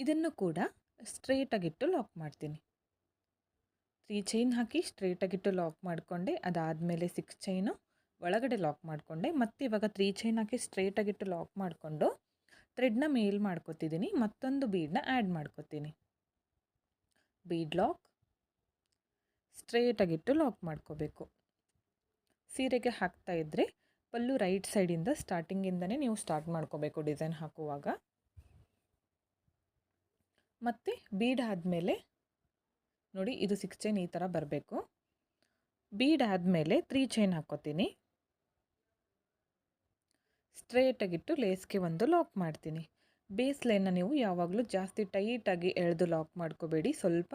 ಇದನ್ನು ಕೂಡ ಸ್ಟ್ರೇಟಾಗಿಟ್ಟು ಲಾಕ್ ಮಾಡ್ತೀನಿ. ತ್ರೀ ಚೈನ್ ಹಾಕಿ ಸ್ಟ್ರೇಟಾಗಿಟ್ಟು ಲಾಕ್ ಮಾಡಿಕೊಂಡೆ. ಅದಾದಮೇಲೆ ಸಿಕ್ಸ್ ಚೈನು ಒಳಗಡೆ ಲಾಕ್ ಮಾಡಿಕೊಂಡೆ. ಮತ್ತು ಇವಾಗ ತ್ರೀ ಚೈನ್ ಹಾಕಿ ಸ್ಟ್ರೇಟಾಗಿಟ್ಟು ಲಾಕ್ ಮಾಡಿಕೊಂಡು ಥ್ರೆಡ್ನ ಮೇಲ್ ಮಾಡ್ಕೊತಿದ್ದೀನಿ ಮತ್ತೊಂದು ಬೀಡನ್ನ ಆ್ಯಡ್ ಮಾಡ್ಕೊತೀನಿ. ಬೀಡ್ ಲಾಕ್ ಸ್ಟ್ರೇಟಾಗಿಟ್ಟು ಲಾಕ್ ಮಾಡ್ಕೋಬೇಕು. ಸೀರೆಗೆ ಹಾಕ್ತಾ ಇದ್ದರೆ ಪಲ್ಲು ರೈಟ್ ಸೈಡಿಂದ ಸ್ಟಾರ್ಟಿಂಗಿಂದನೇ ನೀವು ಸ್ಟಾರ್ಟ್ ಮಾಡ್ಕೋಬೇಕು ಡಿಸೈನ್ ಹಾಕುವಾಗ. ಮತ್ತು ಬೀಡ್ ಆದಮೇಲೆ ನೋಡಿ ಇದು ಸಿಕ್ಸ್ ಚೈನ್ ಈ ಥರ ಬರಬೇಕು. ಬೀಡ್ ಆದಮೇಲೆ ತ್ರೀ ಚೈನ್ ಹಾಕ್ಕೋತೀನಿ ಸ್ಟ್ರೇಟಾಗಿಟ್ಟು ಲೇಸ್ಗೆ ಒಂದು ಲಾಕ್ ಮಾಡ್ತೀನಿ. ಬೇಸ್ ಲೈನ್ನ ನೀವು ಯಾವಾಗಲೂ ಜಾಸ್ತಿ ಟೈಟಾಗಿ ಎಳೆದು ಲಾಕ್ ಮಾಡ್ಕೋಬೇಡಿ. ಸ್ವಲ್ಪ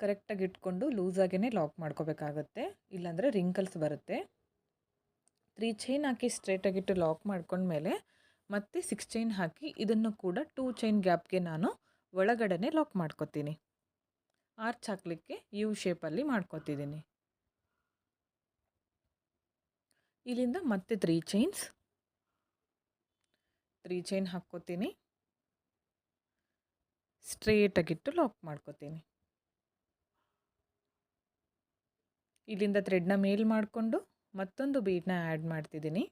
ಕರೆಕ್ಟಾಗಿ ಇಟ್ಕೊಂಡು ಲೂಸಾಗೇ ಲಾಕ್ ಮಾಡ್ಕೋಬೇಕಾಗತ್ತೆ. ಇಲ್ಲಾಂದರೆ ರಿಂಕಲ್ಸ್ ಬರುತ್ತೆ. ತ್ರೀ ಚೈನ್ ಹಾಕಿ ಸ್ಟ್ರೇಟಾಗಿಟ್ಟು ಲಾಕ್ ಮಾಡ್ಕೊಂಡ್ಮೇಲೆ ಮತ್ತೆ ಸಿಕ್ಸ್ ಚೈನ್ ಹಾಕಿ ಇದನ್ನು ಕೂಡ ಟೂ ಚೈನ್ ಗ್ಯಾಪ್ಗೆ ನಾನು ಒಳಗಡೆ ಲಾಕ್ ಮಾಡ್ಕೊತೀನಿ. ಆರ್ಚ್ ಹಾಕಲಿಕ್ಕೆ ಯು ಶೇಪಲ್ಲಿ ಮಾಡ್ಕೋತಿದ್ದೀನಿ. ಇಲ್ಲಿಂದ ಮತ್ತೆ ತ್ರೀ ಚೈನ್ಸ್ ತ್ರೀ ಚೈನ್ ಹಾಕ್ಕೋತೀನಿ. ಸ್ಟ್ರೇಟಾಗಿಟ್ಟು ಲಾಕ್ ಮಾಡ್ಕೋತೀನಿ. ಇಲ್ಲಿಂದ ಥ್ರೆಡ್ನ ಮೇಲ್ ಮಾಡಿಕೊಂಡು ಮತ್ತೊಂದು ಬೀಡನ್ನ ಆ್ಯಡ್ ಮಾಡ್ತಿದ್ದೀನಿ.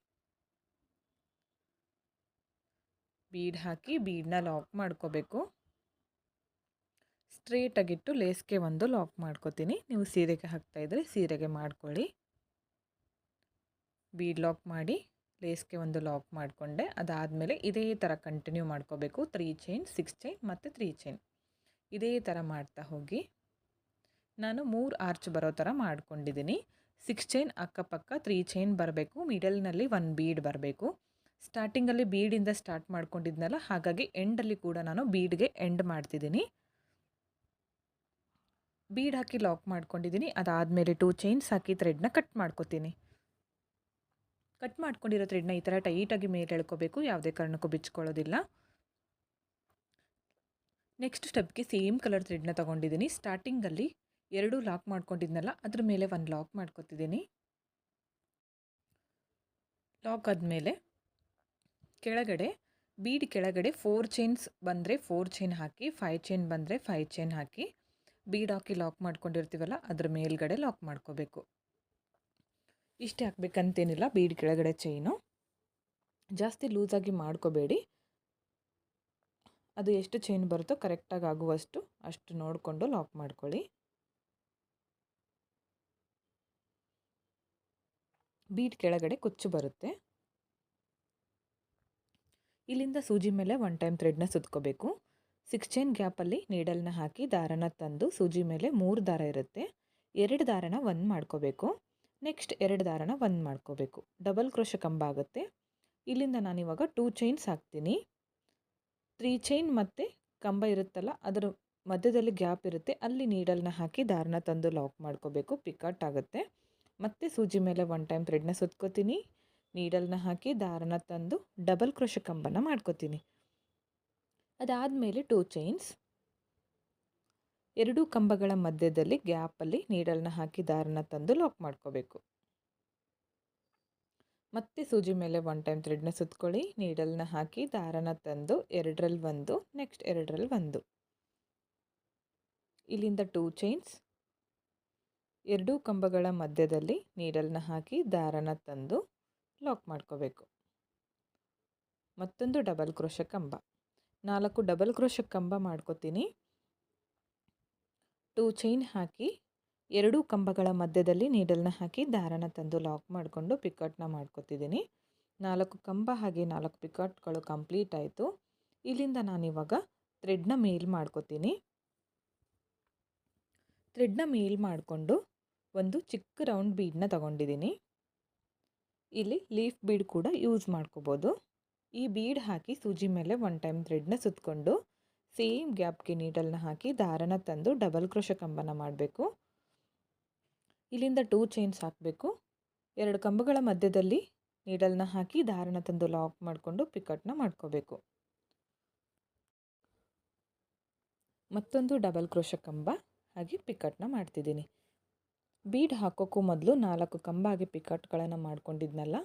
ಬೀಡ್ ಹಾಕಿ ಬೀಡನ್ನ ಲಾಕ್ ಮಾಡ್ಕೋಬೇಕು. ಸ್ಟ್ರೇಟಾಗಿಟ್ಟು ಲೇಸ್ಗೆ ಒಂದು ಲಾಕ್ ಮಾಡ್ಕೋತೀನಿ. ನೀವು ಸೀರೆಗೆ ಹಾಕ್ತಾಯಿದ್ರೆ ಸೀರೆಗೆ ಮಾಡ್ಕೊಳ್ಳಿ. ಬೀಡ್ ಲಾಕ್ ಮಾಡಿ, ಲೇಸ್ಗೆ ಒಂದು ಲಾಕ್ ಮಾಡಿಕೊಂಡೆ. ಅದಾದಮೇಲೆ ಇದೇ ಥರ ಕಂಟಿನ್ಯೂ ಮಾಡ್ಕೋಬೇಕು. ತ್ರೀ ಚೈನ್, ಸಿಕ್ಸ್ ಚೈನ್ ಮತ್ತು ತ್ರೀ ಚೈನ್. ಇದೇ ಥರ ಮಾಡ್ತಾ ಹೋಗಿ. ನಾನು ಮೂರು ಆರ್ಚ್ ಬರೋ ಥರ ಮಾಡ್ಕೊಂಡಿದ್ದೀನಿ. ಸಿಕ್ಸ್ ಚೈನ್ ಅಕ್ಕಪಕ್ಕ ತ್ರೀ ಚೈನ್ ಬರಬೇಕು. ಮಿಡಲ್ನಲ್ಲಿ ಒನ್ ಬೀಡ್ ಬರಬೇಕು. ಸ್ಟಾರ್ಟಿಂಗಲ್ಲಿ ಬೀಡಿಂದ ಸ್ಟಾರ್ಟ್ ಮಾಡ್ಕೊಂಡಿದ್ನಲ್ಲ, ಹಾಗಾಗಿ ಎಂಡಲ್ಲಿ ಕೂಡ ನಾನು ಬೀಡ್ಗೆ ಎಂಡ್ ಮಾಡ್ತಿದ್ದೀನಿ. ಬೀಡ್ ಹಾಕಿ ಲಾಕ್ ಮಾಡ್ಕೊಂಡಿದ್ದೀನಿ ಅದಾದಮೇಲೆ ಟೂ ಚೈನ್ಸ್ ಹಾಕಿ ಥ್ರೆಡ್ನ ಕಟ್ ಮಾಡ್ಕೊತೀನಿ. ಕಟ್ ಮಾಡ್ಕೊಂಡಿರೋ ಥ್ರೆಡ್ನ ಈ ಥರ ಟೈಟಾಗಿ ಮೇಲೆ ಎಳ್ಕೋಬೇಕು. ಯಾವುದೇ ಕಾರಣಕ್ಕೂ ಬಿಚ್ಕೊಳ್ಳೋದಿಲ್ಲ. ನೆಕ್ಸ್ಟ್ ಸ್ಟೆಪ್ಗೆ ಸೇಮ್ ಕಲರ್ ಥ್ರೆಡ್ನ ತೊಗೊಂಡಿದ್ದೀನಿ ಸ್ಟಾರ್ಟಿಂಗಲ್ಲಿ ಎರಡು ಲಾಕ್ ಮಾಡ್ಕೊಂಡಿದ್ನಲ್ಲ, ಅದ್ರ ಮೇಲೆ ಒಂದು ಲಾಕ್ ಮಾಡ್ಕೋತಿದ್ದೀನಿ ಲಾಕ್ ಆದಮೇಲೆ ಕೆಳಗಡೆ, ಬೀಡ್ ಕೆಳಗಡೆ ಫೋರ್ ಚೈನ್ಸ್ ಬಂದರೆ ಫೋರ್ ಚೈನ್ ಹಾಕಿ ಫೈವ್ ಚೈನ್ ಬಂದರೆ ಫೈವ್ ಚೈನ್ ಹಾಕಿ ಬೀಡ್ ಹಾಕಿ ಲಾಕ್ ಮಾಡ್ಕೊಂಡಿರ್ತೀವಲ್ಲ, ಅದ್ರ ಮೇಲ್ಗಡೆ ಲಾಕ್ ಮಾಡ್ಕೋಬೇಕು. ಇಷ್ಟೇ ಹಾಕ್ಬೇಕಂತೇನಿಲ್ಲ ಬೀಡ್ ಕೆಳಗಡೆ ಚೈನು. ಜಾಸ್ತಿ ಲೂಸಾಗಿ ಮಾಡ್ಕೋಬೇಡಿ. ಅದು ಎಷ್ಟು ಚೈನ್ ಬರುತ್ತೋ ಕರೆಕ್ಟಾಗಿ ಆಗುವಷ್ಟು ಅಷ್ಟು ನೋಡಿಕೊಂಡು ಲಾಕ್ ಮಾಡ್ಕೊಳ್ಳಿ. ಬೀಡ್ ಕೆಳಗಡೆ ಕುಚ್ಚು ಬರುತ್ತೆ. ಇಲ್ಲಿಂದ ಸೂಜಿ ಮೇಲೆ ಒನ್ ಟೈಮ್ ಥ್ರೆಡ್ನ ಸುತ್ಕೋಬೇಕು. ಸಿಕ್ಸ್ ಚೈನ್ ಗ್ಯಾಪಲ್ಲಿ ನೀಡಲ್ನ ಹಾಕಿ ದಾರನ ತಂದು ಸೂಜಿ ಮೇಲೆ ಮೂರು ದಾರ ಇರುತ್ತೆ. ಎರಡು ದಾರನ ಒಂದು ಮಾಡ್ಕೋಬೇಕು. ನೆಕ್ಸ್ಟ್ ಎರಡು ದಾರನ ಒಂದು ಮಾಡ್ಕೋಬೇಕು. ಡಬಲ್ ಕ್ರೋಶ ಕಂಬ ಆಗುತ್ತೆ. ಇಲ್ಲಿಂದ ನಾನಿವಾಗ ಟೂ ಚೈನ್ಸ್ ಹಾಕ್ತೀನಿ. ತ್ರೀ ಚೈನ್ ಮತ್ತು ಕಂಬ ಇರುತ್ತಲ್ಲ, ಅದರ ಮಧ್ಯದಲ್ಲಿ ಗ್ಯಾಪ್ ಇರುತ್ತೆ. ಅಲ್ಲಿ ನೀಡಲ್ನ ಹಾಕಿ ದಾರನ ತಂದು ಲಾಕ್ ಮಾಡ್ಕೋಬೇಕು. ಪಿಕಟ್ ಆಗುತ್ತೆ. ಮತ್ತು ಸೂಜಿ ಮೇಲೆ ಒನ್ ಟೈಮ್ ಥ್ರೆಡ್ನ ಸುತ್ಕೋತೀನಿ. ನೀಡಲ್ನ ಹಾಕಿ ದಾರನ ತಂದು ಡಬಲ್ ಕ್ರೋಶ ಕಂಬನ ಮಾಡ್ಕೋತೀನಿ. ಅದಾದಮೇಲೆ ಟೂ ಚೈನ್ಸ್ ಎರಡೂ ಕಂಬಗಳ ಮಧ್ಯದಲ್ಲಿ ಗ್ಯಾಪಲ್ಲಿ ನೀಡಲ್ನ ಹಾಕಿ ದಾರನ ತಂದು ಲಾಕ್ ಮಾಡ್ಕೋಬೇಕು. ಮತ್ತೆ ಸೂಜಿ ಮೇಲೆ ಒನ್ ಟೈಮ್ ಥ್ರೆಡ್ನ ಸುತ್ಕೊಳ್ಳಿ. ನೀಡಲ್ನ ಹಾಕಿ ದಾರನ ತಂದು ಎರಡರಲ್ಲಿ ಒಂದು ನೆಕ್ಸ್ಟ್ ಎರಡರಲ್ಲಿ ಒಂದು. ಇಲ್ಲಿಂದ ಟೂ ಚೈನ್ಸ್ ಎರಡೂ ಕಂಬಗಳ ಮಧ್ಯದಲ್ಲಿ ನೀಡಲ್ನ ಹಾಕಿ ದಾರನ ತಂದು ಲಾಕ್ ಮಾಡ್ಕೋಬೇಕು. ಮತ್ತೊಂದು ಡಬಲ್ ಕ್ರೋಶ ಕಂಬ. ನಾಲ್ಕು ಡಬಲ್ ಕ್ರೋಶ ಕಂಬ ಮಾಡ್ಕೋತೀನಿ. ಟೂ ಚೈನ್ ಹಾಕಿ, ಎರಡೂ ಕಂಬಗಳ ಮಧ್ಯದಲ್ಲಿ ನೀಡಲ್ನ ಹಾಕಿ ದಾರನ ತಂದು ಲಾಕ್ ಮಾಡಿಕೊಂಡು ಪಿಕಟ್ನ ಮಾಡ್ಕೋತಿದ್ದೀನಿ. ನಾಲ್ಕು ಕಂಬ ಹಾಗೆ ನಾಲ್ಕು ಪಿಕಟ್ಗಳು ಕಂಪ್ಲೀಟ್ ಆಯಿತು. ಇಲ್ಲಿಂದ ನಾನಿವಾಗ ಥ್ರೆಡ್ನ ಮೇಲ್ ಮಾಡ್ಕೋತೀನಿ. ಥ್ರೆಡ್ನ ಮೇಲ್ ಮಾಡಿಕೊಂಡು ಒಂದು ಚಿಕ್ಕ ರೌಂಡ್ ಬೀಡನ್ನ ತಗೊಂಡಿದ್ದೀನಿ. ಇಲ್ಲಿ ಲೀಫ್ ಬೀಡ್ ಕೂಡ ಯೂಸ್ ಮಾಡ್ಕೋಬೋದು. ಈ ಬೀಡ್ ಹಾಕಿ ಸೂಜಿ ಮೇಲೆ ಒನ್ ಟೈಮ್ ಥ್ರೆಡ್ನ ಸುತ್ತಕೊಂಡು ಸೇಮ್ ಗ್ಯಾಪ್ಗೆ ನೀಡಲ್ನ ಹಾಕಿ ದಾರನ ತಂದು ಡಬಲ್ ಕ್ರೋಶ ಕಂಬನ ಮಾಡಬೇಕು. ಇಲ್ಲಿಂದ ಟೂ ಚೈನ್ಸ್ ಹಾಕಬೇಕು. ಎರಡು ಕಂಬಗಳ ಮಧ್ಯದಲ್ಲಿ ನೀಡಲ್ನ ಹಾಕಿ ದಾರನ ತಂದು ಲಾಕ್ ಮಾಡಿಕೊಂಡು ಪಿಕಟ್ನ ಮಾಡ್ಕೋಬೇಕು. ಮತ್ತೊಂದು ಡಬಲ್ ಕ್ರೋಶ ಕಂಬ ಹಾಗೆ ಪಿಕಟ್ನ ಮಾಡ್ತಿದ್ದೀನಿ. ಬೀಡ್ ಹಾಕೋಕ್ಕೂ ಮೊದಲು ನಾಲ್ಕು ಕಂಬ ಹಾಗೆ ಪಿಕಟ್ಗಳನ್ನು ಮಾಡ್ಕೊಂಡಿದ್ನಲ್ಲ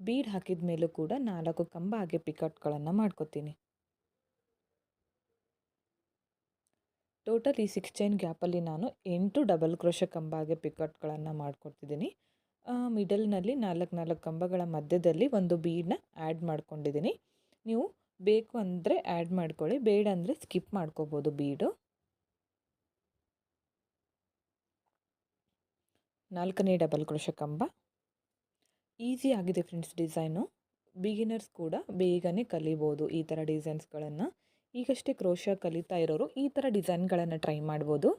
ಬೀಡ್ ಹಾಕಿದ ಮೇಲೂ ಕೂಡ ನಾಲ್ಕು ಕಂಬ ಹಾಗೆ ಪಿಕಟ್ಗಳನ್ನು ಮಾಡ್ಕೋತೀನಿ. ಟೋಟಲ್ ಈ ಸಿಕ್ಸ್ ಚೈನ್ ಗ್ಯಾಪಲ್ಲಿ ನಾನು ಎಂಟು ಡಬಲ್ ಕ್ರೋಶ ಕಂಬ ಹಾಗೆ ಪಿಕಟ್ಗಳನ್ನು ಮಾಡ್ಕೊಡ್ತಿದ್ದೀನಿ. ಮಿಡಲ್ನಲ್ಲಿ ನಾಲ್ಕು ನಾಲ್ಕು ಕಂಬಗಳ ಮಧ್ಯದಲ್ಲಿ ಒಂದು ಬೀಡನ್ನ ಆ್ಯಡ್ ಮಾಡ್ಕೊಂಡಿದ್ದೀನಿ. ನೀವು ಬೇಕು ಅಂದರೆ ಆ್ಯಡ್ ಮಾಡ್ಕೊಳ್ಳಿ, ಬೇಡ ಅಂದರೆ ಸ್ಕಿಪ್ ಮಾಡ್ಕೋಬೋದು ಬೀಡು. ನಾಲ್ಕನೇ ಡಬಲ್ ಕ್ರೋಶ ಕಂಬ. ಈಸಿ ಆಗಿದೆ ಫ್ರೆಂಡ್ಸ್ ಡಿಸೈನು. ಬಿಗಿನರ್ಸ್ ಕೂಡ ಬೇಗನೆ ಕಲಿಬೋದು ಈ ಥರ ಡಿಸೈನ್ಸ್ಗಳನ್ನು. ಈಗಷ್ಟೇ ಕ್ರೋಶ ಕಲಿತಾ ಇರೋರು ಈ ಥರ ಡಿಸೈನ್ಗಳನ್ನು ಟ್ರೈ ಮಾಡ್ಬೋದು.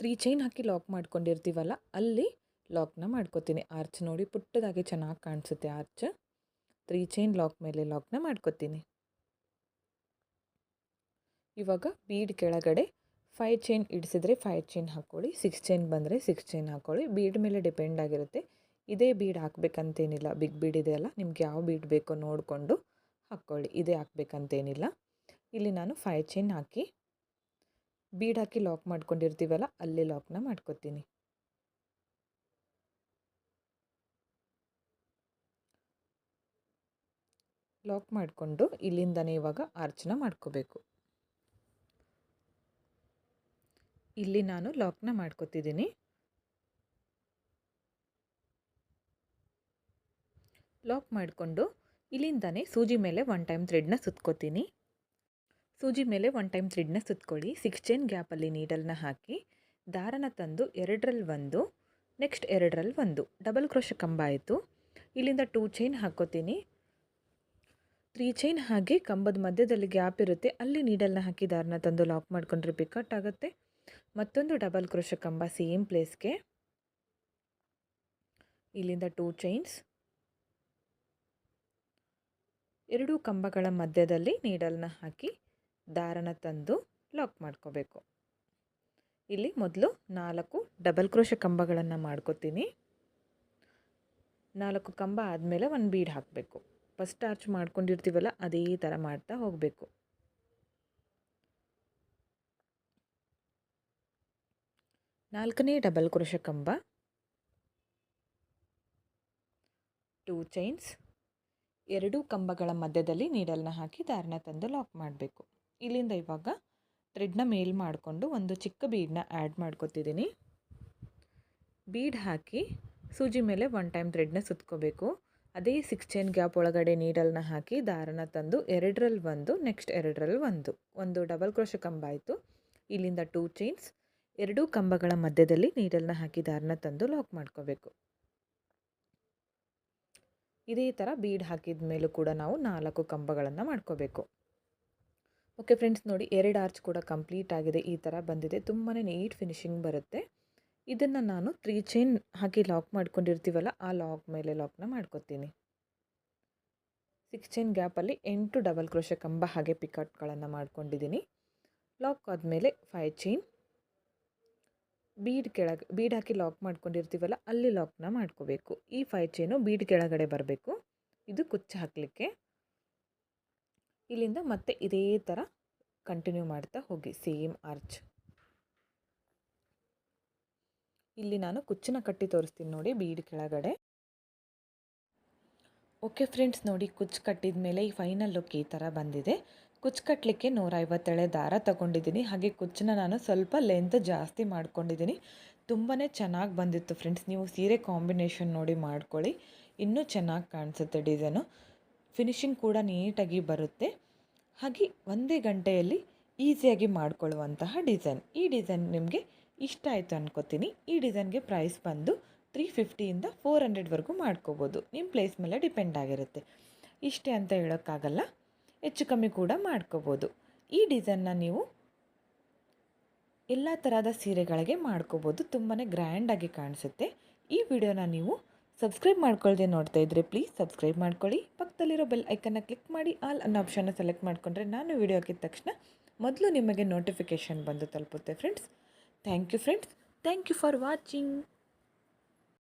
ತ್ರೀ ಚೈನ್ ಹಾಕಿ ಲಾಕ್ ಮಾಡ್ಕೊಂಡಿರ್ತೀವಲ್ಲ ಅಲ್ಲಿ ಲಾಕ್ನ ಮಾಡ್ಕೋತೀನಿ. ಆರ್ಚ್ ನೋಡಿ ಪುಟ್ಟದಾಗಿ ಚೆನ್ನಾಗಿ ಕಾಣಿಸುತ್ತೆ ಆರ್ಚ್. ತ್ರೀ ಚೈನ್ ಲಾಕ್ ಮೇಲೆ ಲಾಕ್ನ ಮಾಡ್ಕೋತೀನಿ. ಇವಾಗ ಬೀಡ್ ಕೆಳಗಡೆ ಫೈವ್ ಚೈನ್ ಇಡಿಸಿದ್ರೆ ಫೈವ್ ಚೈನ್ ಹಾಕ್ಕೊಳ್ಳಿ ಸಿಕ್ಸ್ ಚೈನ್ ಬಂದರೆ ಸಿಕ್ಸ್ ಚೈನ್ ಹಾಕ್ಕೊಳ್ಳಿ ಬೀಡ್ ಮೇಲೆ ಡಿಪೆಂಡ್ ಆಗಿರುತ್ತೆ. ಇದೇ ಬೀಡ್ ಹಾಕ್ಬೇಕಂತೇನಿಲ್ಲ. ಬಿಗ್ ಬೀಡ್ ಇದೆಯಲ್ಲ ನಿಮ್ಗೆ ಯಾವ ಬೀಡ್ ಬೇಕೋ ನೋಡಿಕೊಂಡು ಹಾಕ್ಕೊಳ್ಳಿ ಇದೇ ಹಾಕ್ಬೇಕಂತೇನಿಲ್ಲ. ಇಲ್ಲಿ ನಾನು ಫೈವ್ ಚೈನ್ ಹಾಕಿ ಬೀಡ್ ಹಾಕಿ ಲಾಕ್ ಮಾಡ್ಕೊಂಡಿರ್ತೀವಲ್ಲ, ಅಲ್ಲಿ ಲಾಕ್ನ ಮಾಡ್ಕೊತೀನಿ. ಲಾಕ್ ಮಾಡಿಕೊಂಡು ಇಲ್ಲಿಂದನೇ ಇವಾಗ ಅರ್ಚನ ಮಾಡ್ಕೋಬೇಕು. ಇಲ್ಲಿ ನಾನು ಲಾಕ್ನ ಮಾಡ್ಕೋತಿದ್ದೀನಿ. ಲಾಕ್ ಮಾಡಿಕೊಂಡು ಇಲ್ಲಿಂದನೇ ಸೂಜಿ ಮೇಲೆ ಒನ್ ಟೈಮ್ ಥ್ರೆಡ್ನ ಸುತ್ಕೋತೀನಿ. ಸೂಜಿ ಮೇಲೆ ಒನ್ ಟೈಮ್ ಥ್ರೆಡ್ನ ಸುತ್ಕೊಳ್ಳಿ. ಸಿಕ್ಸ್ ಚೈನ್ ಗ್ಯಾಪಲ್ಲಿ ನೀಡಲ್ನ ಹಾಕಿ ದಾರನ ತಂದು ಎರಡರಲ್ಲಿ ಒಂದು ನೆಕ್ಸ್ಟ್ ಎರಡರಲ್ಲಿ ಒಂದು. ಡಬಲ್ ಕ್ರೋಶ ಕಂಬ ಆಯಿತು. ಇಲ್ಲಿಂದ ಟೂ ಚೈನ್ ಹಾಕ್ಕೋತೀನಿ. ತ್ರೀ ಚೈನ್ ಹಾಗೆ ಕಂಬದ ಮಧ್ಯದಲ್ಲಿ ಗ್ಯಾಪ್ ಇರುತ್ತೆ. ಅಲ್ಲಿ ನೀಡಲ್ನ ಹಾಕಿ ದಾರನ ತಂದು ಲಾಕ್ ಮಾಡ್ಕೊಂಡ್ರೆ ಪಿಕಟ್ ಆಗುತ್ತೆ ಮತ್ತೊಂದು ಡಬಲ್ ಕ್ರೋಶ ಕಂಬ ಸೇಮ್ ಪ್ಲೇಸ್ಗೆ ಇಲ್ಲಿಂದ ಟೂ ಚೈನ್ಸ್ ಎರಡೂ ಕಂಬಗಳ ಮಧ್ಯದಲ್ಲಿ ನೀಡಲ್ನ ಹಾಕಿ ದಾರನ ತಂದು ಲಾಕ್ ಮಾಡ್ಕೋಬೇಕು. ಇಲ್ಲಿ ಮೊದಲು ನಾಲ್ಕು ಡಬಲ್ ಕ್ರೋಶ ಕಂಬಗಳನ್ನು ಮಾಡ್ಕೋತೀನಿ. ನಾಲ್ಕು ಕಂಬ ಆದಮೇಲೆ ಒಂದು ಬೀಡ್ ಹಾಕಬೇಕು. ಫಸ್ಟ್ ಆರ್ಚ್ ಮಾಡ್ಕೊಂಡಿರ್ತೀವಲ್ಲ, ಅದೇ ಥರ ಮಾಡ್ತಾ ಹೋಗಬೇಕು. ನಾಲ್ಕನೇ ಡಬಲ್ ಕ್ರೋಶ ಕಂಬ. ಟೂ ಚೈನ್ಸ್ ಎರಡೂ ಕಂಬಗಳ ಮಧ್ಯದಲ್ಲಿ ನೀಡಲ್ನ ಹಾಕಿ ದಾರನ ತಂದು ಲಾಕ್ ಮಾಡಬೇಕು. ಇಲ್ಲಿಂದ ಇವಾಗ ಥ್ರೆಡ್ನ ಮೇಲ್ ಮಾಡಿಕೊಂಡು ಒಂದು ಚಿಕ್ಕ ಬೀಡನ್ನ ಆ್ಯಡ್ ಮಾಡ್ಕೋತಿದ್ದೀನಿ ಬೀಡ್ ಹಾಕಿ ಸೂಜಿ ಮೇಲೆ ಒನ್ ಟೈಮ್ ಥ್ರೆಡ್ನ ಸುತ್ಕೋಬೇಕು. ಅದೇ ಸಿಕ್ಸ್ ಚೈನ್ ಗ್ಯಾಪ್ ಒಳಗಡೆ ನೀಡಲ್ನ ಹಾಕಿ ದಾರನ ತಂದು ಎರಡರಲ್ಲಿ ಒಂದು ನೆಕ್ಸ್ಟ್ ಎರಡರಲ್ಲಿ ಒಂದು. ಒಂದು ಡಬಲ್ ಕ್ರೋಶ ಕಂಬ ಆಯಿತು. ಇಲ್ಲಿಂದ ಟೂ ಚೈನ್ಸ್ ಎರಡೂ ಕಂಬಗಳ ಮಧ್ಯದಲ್ಲಿ ನೀಡಲ್ನ ಹಾಕಿ ದಾರನ ತಂದು ಲಾಕ್ ಮಾಡ್ಕೋಬೇಕು. ಇದೇ ಥರ ಬೀಡ್ ಹಾಕಿದ ಮೇಲೂ ಕೂಡ ನಾವು ನಾಲ್ಕು ಕಂಬಗಳನ್ನು ಮಾಡ್ಕೋಬೇಕು. ಓಕೆ ಫ್ರೆಂಡ್ಸ್ ನೋಡಿ ಎರಡು ಆರ್ಚ್ ಕೂಡ ಕಂಪ್ಲೀಟ್ ಆಗಿದೆ. ಈ ಥರ ಬಂದಿದೆ. ತುಂಬಾ ನೀಟ್ ಫಿನಿಶಿಂಗ್ ಬರುತ್ತೆ. ಇದನ್ನು ನಾನು ತ್ರೀ ಚೈನ್ ಹಾಕಿ ಲಾಕ್ ಮಾಡ್ಕೊಂಡಿರ್ತೀವಲ್ಲ, ಆ ಲಾಕ್ ಮೇಲೆ ಲಾಕ್ನ ಮಾಡ್ಕೊತೀನಿ. ಸಿಕ್ಸ್ ಚೈನ್ ಗ್ಯಾಪಲ್ಲಿ ಎಂಟು ಡಬಲ್ ಕ್ರೋಶ ಕಂಬ ಹಾಗೆ ಪಿಕಟ್ಗಳನ್ನು ಮಾಡ್ಕೊಂಡಿದ್ದೀನಿ ಲಾಕ್ ಆದಮೇಲೆ ಫೈವ್ ಚೈನ್ ಬೀಡ್ ಕೆಳಗೆ, ಬೀಡ್ ಹಾಕಿ ಲಾಕ್ ಮಾಡ್ಕೊಂಡಿರ್ತೀವಲ್ಲ, ಅಲ್ಲಿ ಲಾಕ್ನ ಮಾಡ್ಕೋಬೇಕು. ಈ ಫೈ ಚೈನು ಬೀಡ್ ಕೆಳಗಡೆ ಬರಬೇಕು. ಇದು ಕುಚ್ಚು ಹಾಕಲಿಕ್ಕೆ. ಇಲ್ಲಿಂದ ಮತ್ತೆ ಇದೇ ಥರ ಕಂಟಿನ್ಯೂ ಮಾಡ್ತಾ ಹೋಗಿ ಸೇಮ್ ಆರ್ಚ್ ಇಲ್ಲಿ ನಾನು ಕುಚ್ಚನ್ನ ಕಟ್ಟಿ ತೋರಿಸ್ತೀನಿ ನೋಡಿ, ಬೀಡ್ ಕೆಳಗಡೆ. ಓಕೆ ಫ್ರೆಂಡ್ಸ್ ನೋಡಿ ಕುಚ್ಚು ಕಟ್ಟಿದ ಮೇಲೆ ಈ ಫೈನಲ್ ಲುಕ್ ಈ ಥರ ಬಂದಿದೆ. ಕುಚ್ಚು ಕಟ್ಟಲಿಕ್ಕೆ ನೂರ ಐವತ್ತೇಳೆ ದಾರ ತಗೊಂಡಿದ್ದೀನಿ. ಹಾಗೆ ಕುಚ್ಚನ್ನ ನಾನು ಸ್ವಲ್ಪ ಲೆಂತ್ ಜಾಸ್ತಿ ಮಾಡ್ಕೊಂಡಿದ್ದೀನಿ. ತುಂಬಾ ಚೆನ್ನಾಗಿ ಬಂದಿತ್ತು ಫ್ರೆಂಡ್ಸ್ ನೀವು ಸೀರೆ ಕಾಂಬಿನೇಷನ್ ನೋಡಿ ಮಾಡ್ಕೊಳ್ಳಿ. ಇನ್ನೂ ಚೆನ್ನಾಗಿ ಕಾಣಿಸುತ್ತೆ ಡಿಸೈನು ಫಿನಿಶಿಂಗ್ ಕೂಡ ನೀಟಾಗಿ ಬರುತ್ತೆ. ಹಾಗೆ ಒಂದೇ ಗಂಟೆಯಲ್ಲಿ ಈಸಿಯಾಗಿ ಮಾಡ್ಕೊಳ್ಳುವಂತಹ ಡಿಸೈನ್ ಈ ಡಿಸೈನ್ ನಿಮಗೆ ಇಷ್ಟ ಆಯಿತು ಅನ್ಕೋತೀನಿ. ಈ ಡಿಸೈನ್ಗೆ ಪ್ರೈಸ್ ಬಂದು ತ್ರೀ ಫಿಫ್ಟಿಯಿಂದ ಫೋರ್ ಹಂಡ್ರೆಡ್ವರೆಗೂ ಮಾಡ್ಕೋಬೋದು. ನಿಮ್ಮ ಪ್ಲೇಸ್ ಮೇಲೆ ಡಿಪೆಂಡ್ ಆಗಿರುತ್ತೆ. ಇಷ್ಟೇ ಅಂತ ಹೇಳೋಕ್ಕಾಗಲ್ಲ. ಹೆಚ್ಚು ಕಮ್ಮಿ ಕೂಡ ಮಾಡ್ಕೋಬೋದು. ಈ ಡಿಸೈನ್ನ ನೀವು ಎಲ್ಲ ಥರದ ಸೀರೆಗಳಿಗೆ ಮಾಡ್ಕೋಬೋದು. ತುಂಬಾ ಗ್ರ್ಯಾಂಡಾಗಿ ಕಾಣಿಸುತ್ತೆ. ಈ ವಿಡಿಯೋನ ನೀವು ಸಬ್ಸ್ಕ್ರೈಬ್ ಮಾಡ್ಕೊಳ್ಳದೆ ನೋಡ್ತಾ ಇದ್ರೆ ಪ್ಲೀಸ್ ಸಬ್ಸ್ಕ್ರೈಬ್ ಮಾಡ್ಕೊಳ್ಳಿ. ಪಕ್ಕದಲ್ಲಿರೋ ಬೆಲ್ ಐಕನ್ನ ಕ್ಲಿಕ್ ಮಾಡಿ. ಆಲ್ ಅನ್ನೋ ಆಪ್ಷನ್ನ ಸೆಲೆಕ್ಟ್ ಮಾಡಿಕೊಂಡ್ರೆ ನಾನು ವಿಡಿಯೋ ಹಾಕಿದ ತಕ್ಷಣ ಮೊದಲು ನಿಮಗೆ ನೋಟಿಫಿಕೇಷನ್ ಬಂದು ತಲುಪುತ್ತೆ friends thank you friends thank you for watching